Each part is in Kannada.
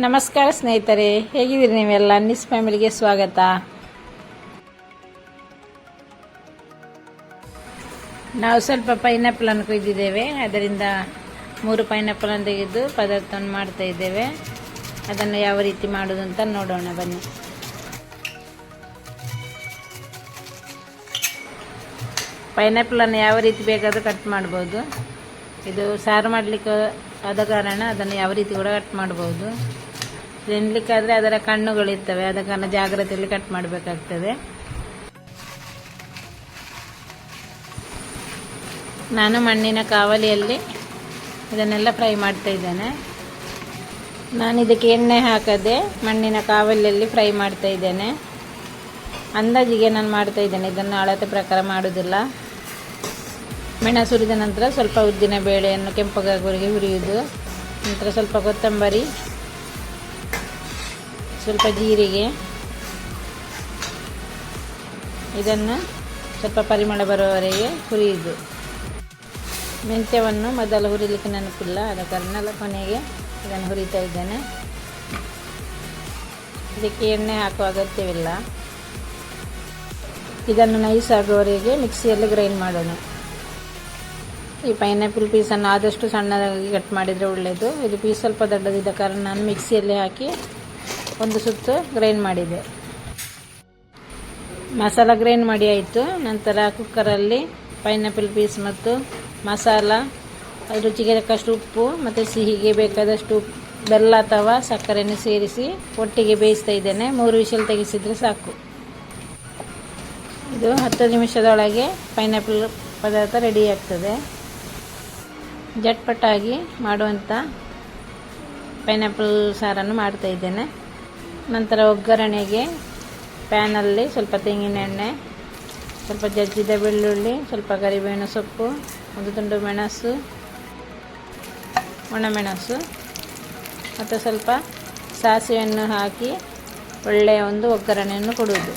ನಮಸ್ಕಾರ ಸ್ನೇಹಿತರೆ, ಹೇಗಿದ್ದೀರಿ ನೀವೆಲ್ಲ? ಅನ್ನಿಸ್ ಫ್ಯಾಮಿಲಿಗೆ ಸ್ವಾಗತ. ನಾವು ಸ್ವಲ್ಪ ಪೈನಾಪಲ್ ಅನ್ನು ಕುಯ್ದಿದ್ದೇವೆ. ಅದರಿಂದ ಮೂರು ಪೈನಾಪಲ್ ಅನ್ನು ತೆಗೆದು ಪದಾರ್ಥವನ್ನು ಮಾಡ್ತಾ ಇದ್ದೇವೆ. ಅದನ್ನು ಯಾವ ರೀತಿ ಮಾಡೋದು ಅಂತ ನೋಡೋಣ, ಬನ್ನಿ. ಪೈನಾಪಲ್ ಅನ್ನು ಯಾವ ರೀತಿ ಬೇಕಾದರೂ ಕಟ್ ಮಾಡ್ಬೋದು. ಇದು ಸಾರು ಮಾಡಲಿಕ್ಕೆ ಆದ ಕಾರಣ ಅದನ್ನು ಯಾವ ರೀತಿ ಕೂಡ ಕಟ್ ಮಾಡ್ಬೋದು. ತಿನ್ಲಿಕ್ಕಾದರೆ ಅದರ ಕಣ್ಣುಗಳಿರ್ತವೆ ಆದ ಕಾರಣ ಜಾಗ್ರತೆಯಲ್ಲಿ ಕಟ್ ಮಾಡಬೇಕಾಗ್ತದೆ. ನಾನು ಮಣ್ಣಿನ ಕಾವಲಿಯಲ್ಲಿ ಇದನ್ನೆಲ್ಲ ಫ್ರೈ ಮಾಡ್ತಾ ಇದ್ದೇನೆ. ನಾನು ಇದಕ್ಕೆ ಎಣ್ಣೆ ಹಾಕದೆ ಮಣ್ಣಿನ ಕಾವಲಿಯಲ್ಲಿ ಫ್ರೈ ಮಾಡ್ತಾ ಇದ್ದೇನೆ. ಅಂದಾಜಿಗೆ ನಾನು ಮಾಡ್ತಾ ಇದ್ದೇನೆ, ಇದನ್ನು ಅಳತೆ ಪ್ರಕಾರ ಮಾಡೋದಿಲ್ಲ ಮೆಣಸು ಹುರಿದ ನಂತರ ಸ್ವಲ್ಪ ಉದ್ದಿನ ಬೇಳೆಯನ್ನು ಕೆಂಪಗಾಗುವರೆಗೆ ಹುರಿಯುವುದು, ನಂತರ ಸ್ವಲ್ಪ ಕೊತ್ತಂಬರಿ ಸ್ವಲ್ಪ ಜೀರಿಗೆ. ಇದನ್ನು ಸ್ವಲ್ಪ ಪರಿಮಳ ಬರುವವರೆಗೆ ಹುರಿಯುವುದು ಮೆಂತ್ಯವನ್ನು ಮೊದಲು ಹುರಿಲಿಕ್ಕೆ ನೆನಪಿಲ್ಲ, ಆದ ಕಾರಣ ಕೊನೆಗೆ ಇದನ್ನು ಹುರಿತಾ ಇದ್ದೇನೆ. ಇದಕ್ಕೆ ಎಣ್ಣೆ ಹಾಕುವ ಅಗತ್ಯವಿಲ್ಲ. ಇದನ್ನು ನೈಸ್ ಆಗುವವರೆಗೆ ಮಿಕ್ಸಿಯಲ್ಲಿ ಗ್ರೈಂಡ್ ಮಾಡೋಣ. ಈ ಪೈನಾಪಲ್ ಪೀಸನ್ನು ಆದಷ್ಟು ಸಣ್ಣದಾಗಿ ಕಟ್ ಮಾಡಿದರೆ ಒಳ್ಳೆಯದು. ಇದು ಪೀಸ್ ಸ್ವಲ್ಪ ದೊಡ್ಡದಿದ್ದ ಕಾರಣ ನಾನು ಮಿಕ್ಸಿಯಲ್ಲಿ ಹಾಕಿ ಒಂದು ಸುತ್ತು ಗ್ರೈಂಡ್ ಮಾಡಿದೆ. ಮಸಾಲ ಗ್ರೈಂಡ್ ಮಾಡಿ ಆಯಿತು. ನಂತರ ಕುಕ್ಕರಲ್ಲಿ ಪೈನಾಪಲ್ ಪೀಸ್ ಮತ್ತು ಮಸಾಲ, ರುಚಿಗೆ ತಕ್ಕಷ್ಟು ಉಪ್ಪು ಮತ್ತು ಸಿಹಿಗೆ ಬೇಕಾದಷ್ಟು ಬೆಲ್ಲ ಅಥವಾ ಸಕ್ಕರೆಯನ್ನು ಸೇರಿಸಿ ಒಟ್ಟಿಗೆ ಬೇಯಿಸ್ತಾ ಇದ್ದೇನೆ. ಮೂರು ವಿಷಲ್ ತೆಗೆಸಿದರೆ ಸಾಕು. ಇದು ಹತ್ತು ನಿಮಿಷದೊಳಗೆ ಪೈನಾಪಲ್ ಪದಾರ್ಥ ರೆಡಿ ಆಗ್ತದೆ. ಜಟ್ಪಟ್ಟಾಗಿ ಮಾಡುವಂಥ ಪೈನಾಪಲ್ ಸಾರನ್ನು ಮಾಡ್ತಾ ಇದ್ದೇನೆ. ನಂತರ ಒಗ್ಗರಣೆಗೆ ಪ್ಯಾನಲ್ಲಿ ಸ್ವಲ್ಪ ತೆಂಗಿನೆಣ್ಣೆ ಸ್ವಲ್ಪ ಜಜ್ಜಿದ ಬೆಳ್ಳುಳ್ಳಿ, ಸ್ವಲ್ಪ ಕರಿಬೇವಿನ ಸೊಪ್ಪು, ಒಂದು ತುಂಡು ಮೆಣಸು ಒಣಮೆಣಸು ಮತ್ತು ಸ್ವಲ್ಪ ಸಾಸಿವೆಯನ್ನು ಹಾಕಿ ಒಳ್ಳೆಯ ಒಂದು ಒಗ್ಗರಣೆಯನ್ನು ಕೊಡುವುದು.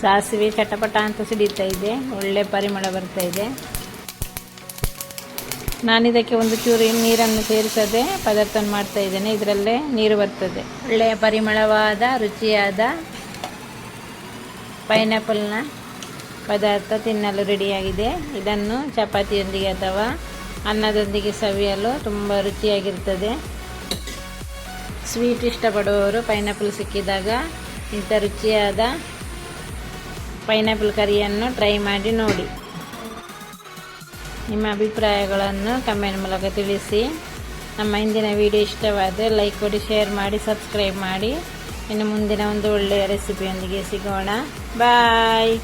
ಸಾಸಿವೆ ಚಟಪಟ ಅಂತ ಸಿಡಿತಾ ಇದೆ, ಒಳ್ಳೆ ಪರಿಮಳ ಬರ್ತಾ ಇದೆ. ನಾನಿದಕ್ಕೆ ಒಂದು ಚೂರು ನೀರನ್ನು ಸೇರಿಸದೆ ಪದಾರ್ಥ ಮಾಡ್ತಾ ಇದ್ದೇನೆ. ಇದರಲ್ಲೇ ನೀರು ಬರ್ತದೆ. ಒಳ್ಳೆಯ ಪರಿಮಳವಾದ, ರುಚಿಯಾದ ಪೈನಾಪಲ್ನ ಪದಾರ್ಥ ತಿನ್ನಲು ರೆಡಿಯಾಗಿದೆ. ಇದನ್ನು ಚಪಾತಿಯೊಂದಿಗೆ ಅಥವಾ ಅನ್ನದೊಂದಿಗೆ ಸವಿಯಲು ತುಂಬ ರುಚಿಯಾಗಿರ್ತದೆ. ಸ್ವೀಟ್ ಇಷ್ಟಪಡುವವರು ಪೈನಾಪಲ್ ಸಿಕ್ಕಿದಾಗ ಇಂಥ ರುಚಿಯಾದ ಪೈನಾಪಲ್ ಕರಿಯನ್ನು ಟ್ರೈ ಮಾಡಿ ನೋಡಿ. ನಿಮ್ಮ ಅಭಿಪ್ರಾಯಗಳನ್ನು ಕಮೆಂಟ್ ಮೂಲಕ ತಿಳಿಸಿ. ನಮ್ಮ ಇಂದಿನ ವಿಡಿಯೋ ಇಷ್ಟವಾದರೆ ಲೈಕ್ ಕೊಡಿ ಶೇರ್ ಮಾಡಿ ಸಬ್ಸ್ಕ್ರೈಬ್ ಮಾಡಿ. ಇನ್ನು ಮುಂದಿನ ಒಂದು ಒಳ್ಳೆಯ ರೆಸಿಪಿಯೊಂದಿಗೆ ಸಿಗೋಣ. ಬಾಯ್